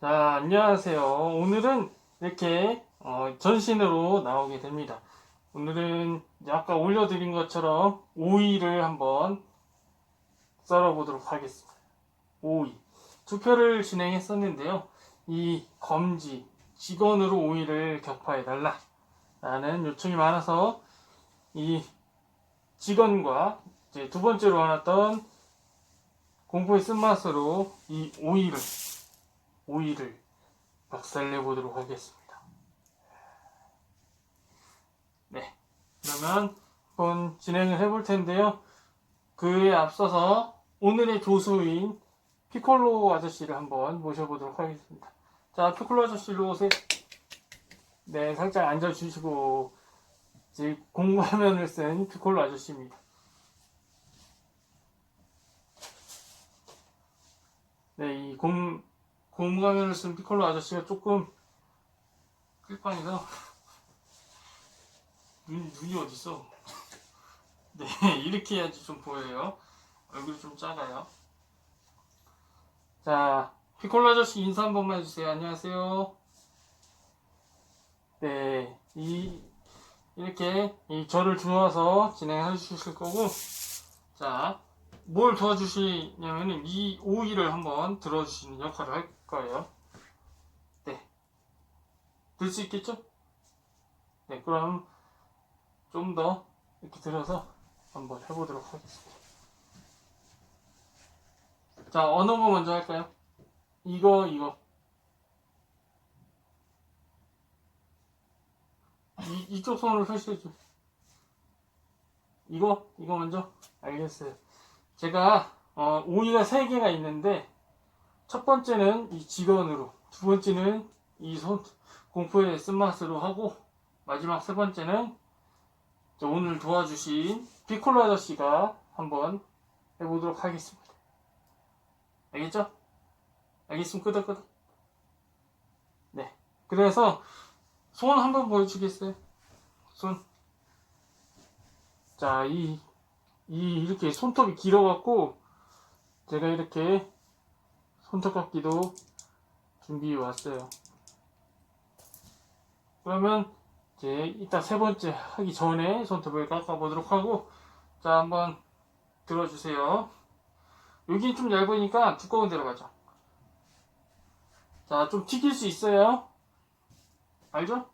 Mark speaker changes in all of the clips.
Speaker 1: 자, 안녕하세요. 오늘은 이렇게 어, 전신으로 나오게 됩니다. 오늘은 아까 올려드린 것처럼 오이를 한번 썰어보도록 하겠습니다. 오이. 투표를 진행했었는데요. 이 검지, 직원으로 오이를 격파해달라. 라는 요청이 많아서 이 직원과 두 번째로 나왔던 공포의 쓴맛으로 이 오이를 오이를 박살내 보도록 하겠습니다. 네. 그러면 한번 진행을 해볼 텐데요. 그에 앞서서 오늘의 조수인 피콜로 아저씨를 한번 모셔보도록 하겠습니다. 자, 피콜로 아저씨 로 오세요. 네, 살짝 앉아주시고, 지금 공부화면을 쓴 피콜로 아저씨입니다. 네, 이 공, 고무가면을 쓴 피콜로 아저씨가 조금 끌빵이서 눈, 눈이 어딨어? 네, 이렇게 해야지 좀 보여요. 얼굴이 좀 작아요. 자, 피콜로 아저씨 인사 한 번만 해주세요. 안녕하세요. 네, 이, 이렇게 이 저를 도와서 진행해 주실 거고, 자, 뭘 도와주시냐면은 이 오이를 한번 들어주시는 역할을 할 거예요. 네. 들 수 있겠죠? 네, 그럼 좀 더 이렇게 들어서 한번 해보도록 하겠습니다. 자, 어느 거 먼저 할까요? 이거, 이거. 이, 이쪽 손으로 표시해줘. 이거? 이거 먼저? 알겠어요. 제가 어, 오이가 세 개가 있는데 첫 번째는 이 직원으로, 두 번째는 이 손 공포의 쓴맛으로 하고 마지막 세 번째는 오늘 도와주신 피콜로 아저씨가 한번 해보도록 하겠습니다. 알겠죠? 알겠으면 끄덕끄덕. 네. 그래서 손 한번 보여주겠어요? 손. 자, 이 이 이렇게 손톱이 길어갖고 제가 이렇게 손톱깎이도 준비해 왔어요. 그러면 이제 이따 세 번째 하기 전에 손톱을 깎아보도록 하고 자 한번 들어주세요. 여기 좀 얇으니까 두꺼운 데로 가자. 자 좀 튀길 수 있어요. 알죠?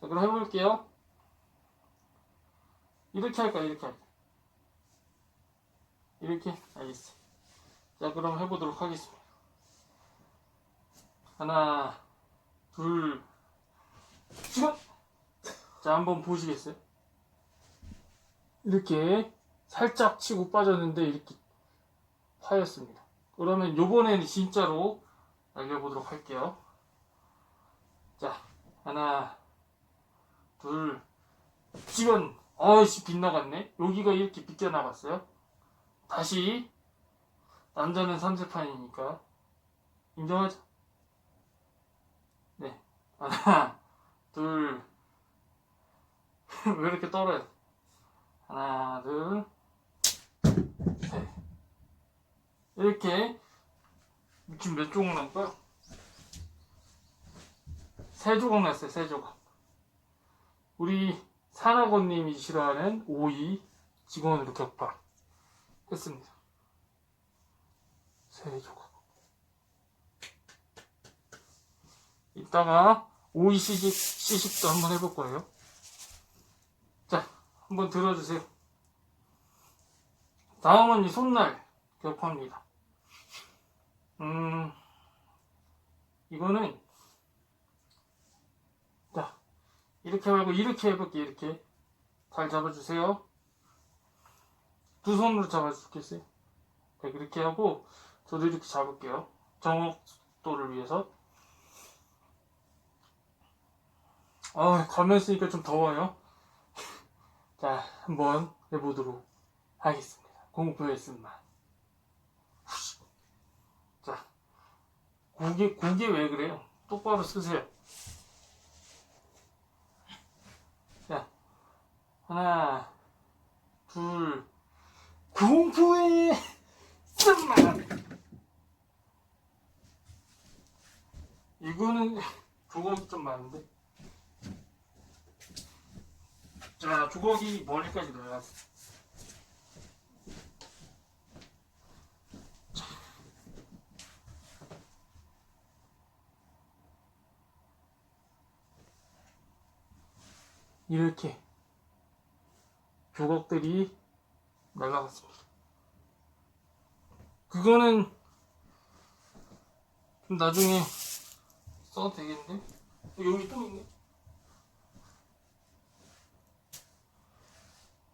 Speaker 1: 자 그럼 해볼게요. 이렇게 할까 이렇게 할까? 이렇게 알겠어. 자 그럼 해보도록 하겠습니다. 하나, 둘, 지금 자 한번 보시겠어요? 이렇게 살짝 치고 빠졌는데 이렇게 파였습니다. 그러면 요번에는 진짜로 날려보도록 할게요. 자 하나, 둘, 지금 아이씨 빗나갔네. 여기가 이렇게 빗겨나갔어요. 다시 남자는 삼세판이니까 인정하자. 네 하나 둘 왜 이렇게 떨어요? 하나 둘 셋 이렇게 지금 몇 조각 난 거야? 세 조각 났어요 세 조각 우리 산악원님이 싫어하는 오이 직원으로 격파 했습니다. 세 조각. 이따가 시식, 시식도 한번 해볼 거예요. 자, 한번 들어주세요. 다음은 이 손날 격파입니다. 음, 이거는, 자, 이렇게 말고 이렇게 해볼게요, 이렇게. 잘 잡아주세요. 두 손으로 잡아주겠어요? 네, 그렇게 하고 저도 이렇게 잡을게요. 정확도를 위해서. 아, 가면 쓰니까 좀 더워요. 자, 한번 해보도록 하겠습니다. 쓴맛. 자, 고개, 고개 왜 그래요? 똑바로 쓰세요. 자, 하나, 둘, 공포의 쓴맛 좀 많은데. 자, 주걱이 멀리까지 들어갔어. 자. 이렇게 주걱들이 날라갔습니다. 그거는 나중에 써도? 어, 여기 또 있네.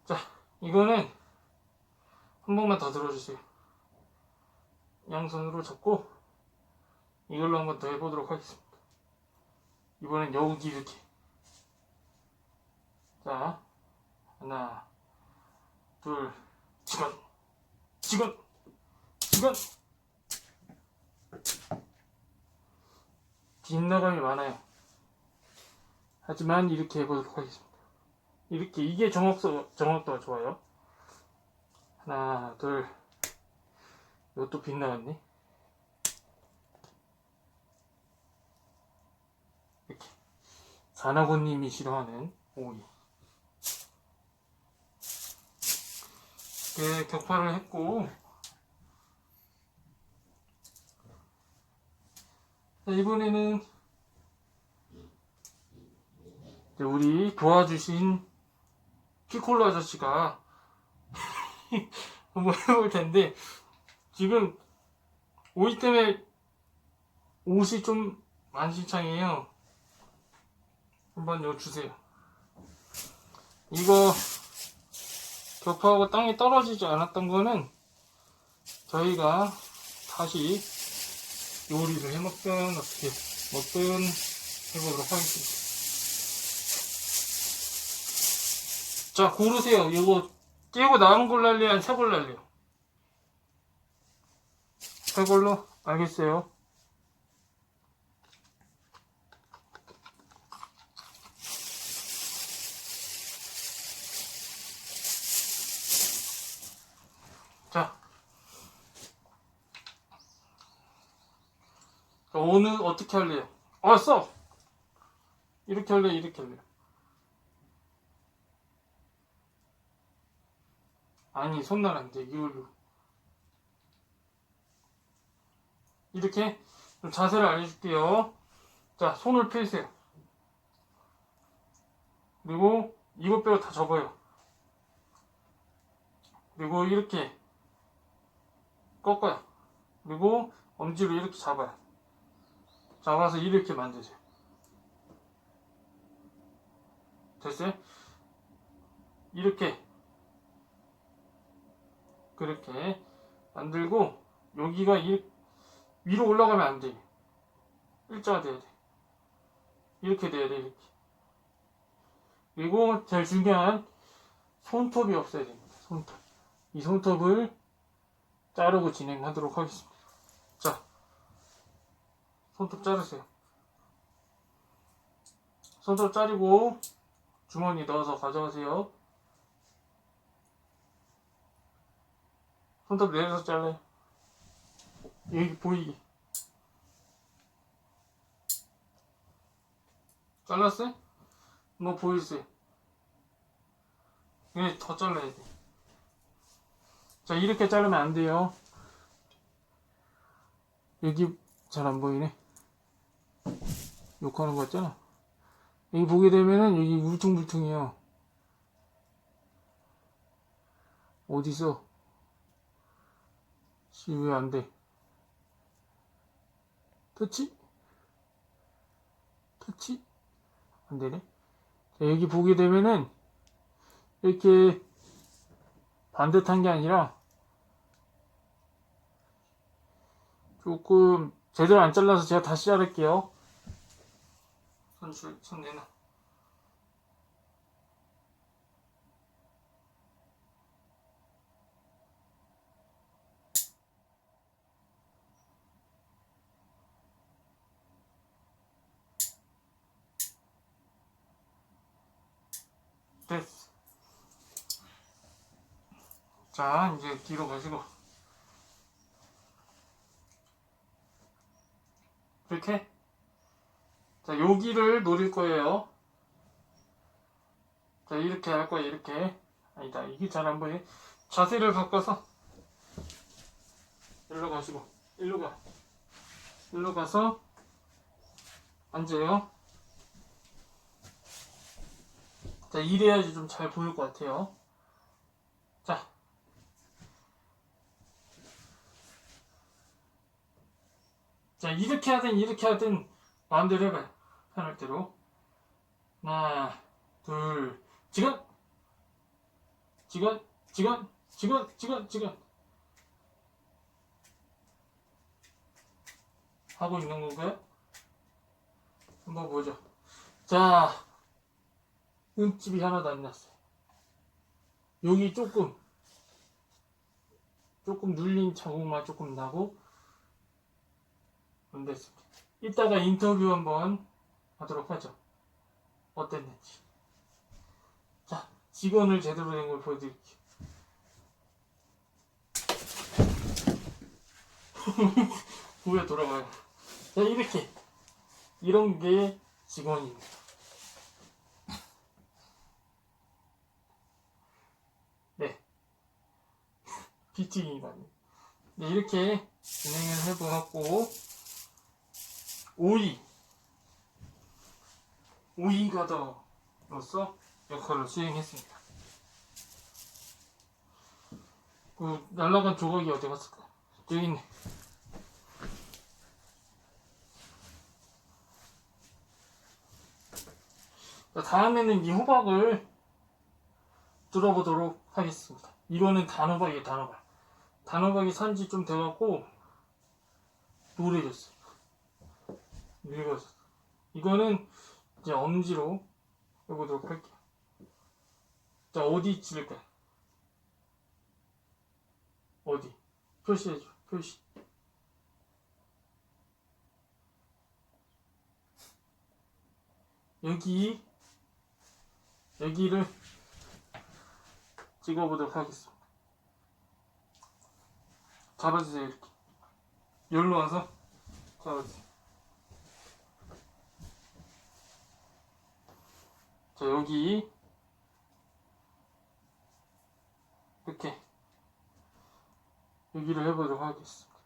Speaker 1: 자, 이거는 한 번만 더 들어주세요. 양손으로 잡고 이걸로 한번 더 해보도록 하겠습니다. 이번엔 여기 이렇게. 자, 하나, 둘, 지금, 지금, 지금. 빗나감이 많아요. 하지만 이렇게 해보도록 하겠습니다. 이렇게 이게 정확도 정확도가 좋아요. 하나, 둘. 이것도 빗나갔네. 이렇게 사나고님이 싫어하는 오이. 이렇게 격파를 했고 자, 이번에는 우리 도와주신 피콜로 아저씨가 한번 해볼 텐데 지금 오이 때문에 옷이 좀 만신창이에요. 한번 요 주세요. 이거 격파하고 땅에 떨어지지 않았던 거는 저희가 다시 요리를 해먹든 어떻게 먹든 해보도록 하겠습니다. 자 고르세요. 이거 깨고 나온 걸로 할래요? 아니면 새 걸로 할래요? 새 걸로? 알겠어요. 오늘 어떻게 할래요? 아, 써! 이렇게 할래요? 이렇게 할래요? 아니, 손날 안 돼. 이걸로. 이렇게 좀 자세를 알려줄게요. 자, 손을 펴세요. 그리고 이것 빼고 다 접어요. 그리고 이렇게 꺾어요. 그리고 엄지로 이렇게 잡아요. 잡아서 이렇게 만드세요. 됐어요? 이렇게 그렇게 만들고 여기가 이, 위로 올라가면 안 돼. 일자가 돼야 돼. 이렇게 돼야 돼. 이렇게. 그리고 제일 중요한 손톱이 없어야 됩니다. 손톱. 이 손톱을 자르고 진행하도록 하겠습니다. 자, 손톱 자르세요. 손톱 자르고 주머니 넣어서 가져가세요. 손톱 내려서 잘라요. 여기 보이게. 잘랐어요? 뭐 보이세요? 이게 더 잘라야 돼. 자, 이렇게 자르면 안 돼요. 여기 잘 안 보이네. 욕하는 거 같잖아. 여기 보게 되면은 여기 울퉁불퉁해요. 어디서? 씨, 왜 안 돼? 터치? 터치? 안 되네. 자, 여기 보게 되면은 이렇게 반듯한 게 아니라 조금 제대로 안 잘라서 제가 다시 자를게요. 손, 줄, 손 내놔. 됐어. 자, 이제 뒤로 가시고. 이렇게. 자, 여기를 노릴 거예요. 자, 이렇게 할 거예요, 이렇게. 아니다, 이게 잘 안 보이네. 자세를 바꿔서, 일로 가시고, 일로 가. 일로 가서, 앉아요. 자, 이래야지 좀 잘 보일 것 같아요. 자. 자, 이렇게 하든 이렇게 하든 마음대로 해봐요. 편할 대로. 하나, 둘, 지금! 지금, 지금, 지금, 지금, 지금. 하고 있는 건가요? 한번 보죠. 자, 흠집이 하나도 안 났어요. 여기 조금, 조금 눌린 자국만 조금 나고, 안 됐습니다. 이따가 인터뷰 한번 하도록 하죠. 어땠는지. 자, 직원을 제대로 된 걸 보여드릴게요. 후에 돌아가요. 자, 이렇게. 이런 게 직원입니다. 네. 피팅이라니. 네, 이렇게 진행을 해보았고, 오이. 오이 가더로서 역할을 수행했습니다. 그, 날라간 조각이 어디 갔을까? 여기 있네. 자, 다음에는 이 호박을 뚫어보도록 하겠습니다. 이거는 단호박이에요, 단호박. 단호박이 산지 좀 돼갖고, 노래졌어요. 늙었어. 이거는 이제 엄지로 해보도록 할게요. 자, 어디 찌를까요? 어디? 표시해줘, 표시. 여기, 여기를 찍어보도록 하겠습니다. 잡아주세요, 이렇게. 여기로 와서 잡아주세요. 자, 여기 이렇게 여기를 해보도록 하겠습니다.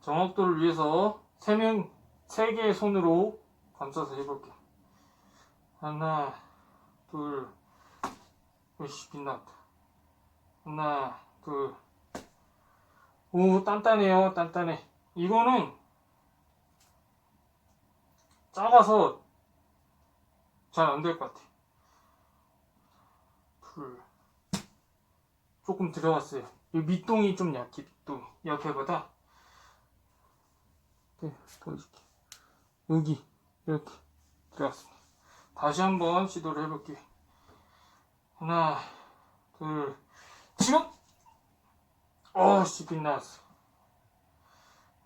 Speaker 1: 정확도를 위해서 세 명, 세 개의 손으로 감싸서 해볼게요. 하나, 둘, 으씨, 빛났다. 하나, 둘. 오, 단단해요, 단단해. 이거는 작아서 잘 안 될 것 같아. 둘. 조금 들어갔어요. 이 밑동이 좀 약해, 밑동. 옆에보다. 네, 보여줄게. 여기, 이렇게 들어갔습니다. 다시 한번 시도를 해볼게요. 하나, 둘, 지금! 어 씨, 빛났어.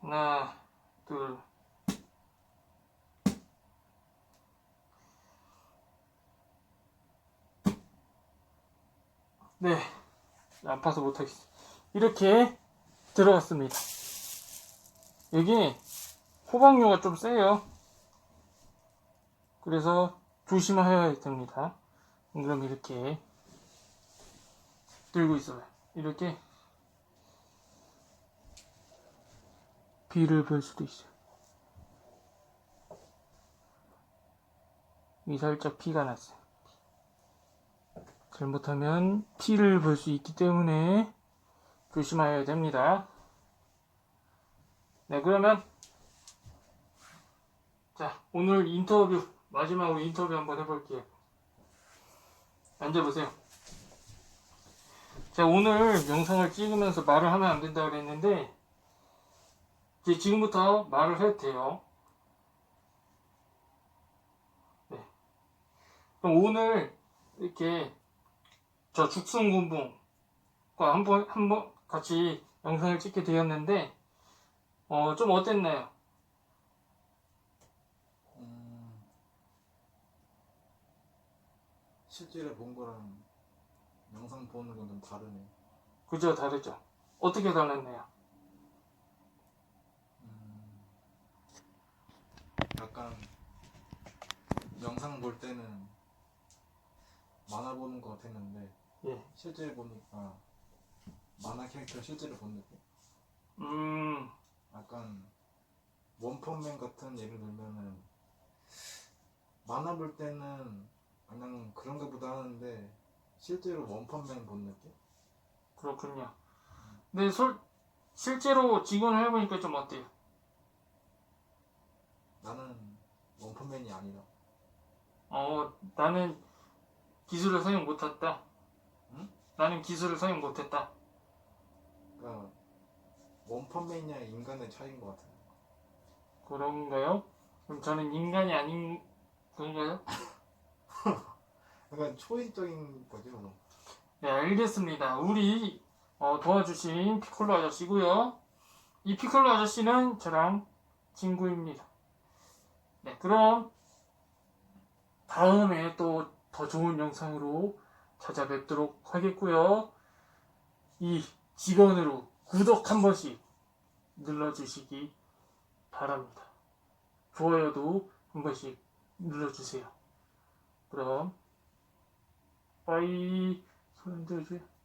Speaker 1: 하나, 둘, 네. 아파서 못하겠어. 이렇게 들어갔습니다. 여기 호박류가 좀 세요. 그래서 조심하여야 됩니다. 그럼 이렇게 들고 있어요. 이렇게 비를 볼 수도 있어요. 이 살짝 피가 났어요. 잘못하면 피를 볼 수 있기 때문에 조심하여야 됩니다. 네, 그러면 자, 오늘 인터뷰 마지막으로 인터뷰 한번 해볼게요. 앉아보세요. 제가 오늘 영상을 찍으면서 말을 하면 안 된다고 그랬는데 이제 지금부터 말을 해도 돼요. 네. 그럼 오늘 이렇게 저 죽순군붕과 한번 한번 같이 영상을 찍게 되었는데 어 좀 어땠나요?
Speaker 2: 음, 실제로 본 거랑 영상 보는 건 좀 다르네.
Speaker 1: 그죠 다르죠? 어떻게 달랐나요?
Speaker 2: 음, 약간 영상 볼 때는 만화 보는 것 같았는데
Speaker 1: 예.
Speaker 2: 실제 보니까 만화 캐릭터 실제로 본 느낌?
Speaker 1: 음,
Speaker 2: 약간 원펀맨 같은 예를 들면은 만화 볼 때는 그냥 그런가 보다 하는데 실제로 원펀맨 본 느낌?
Speaker 1: 그렇군요. 근데 솔, 실제로 직원을 해보니까 좀 어때요?
Speaker 2: 나는 원펀맨이 아니다.
Speaker 1: 어, 나는 기술을 사용 못했다.
Speaker 2: 응?
Speaker 1: 나는 기술을 사용 못했다.
Speaker 2: 그러니까 원펀맨이냐 인간의 차이인 것 같아.
Speaker 1: 그런가요? 그럼 저는 인간이 아닌 건가요?
Speaker 2: 약간 초인적인 거지 뭐.
Speaker 1: 네, 알겠습니다. 우리 어, 도와주신 피콜로 아저씨고요. 이 피콜로 아저씨는 저랑 친구입니다. 네, 그럼 다음에 또 더 좋은 영상으로 찾아뵙도록 하겠고요. 이 직원으로 구독 한 번씩 눌러주시기 바랍니다. 좋아요도 한 번씩 눌러주세요. 그럼 빠이 손 흔들어줘요.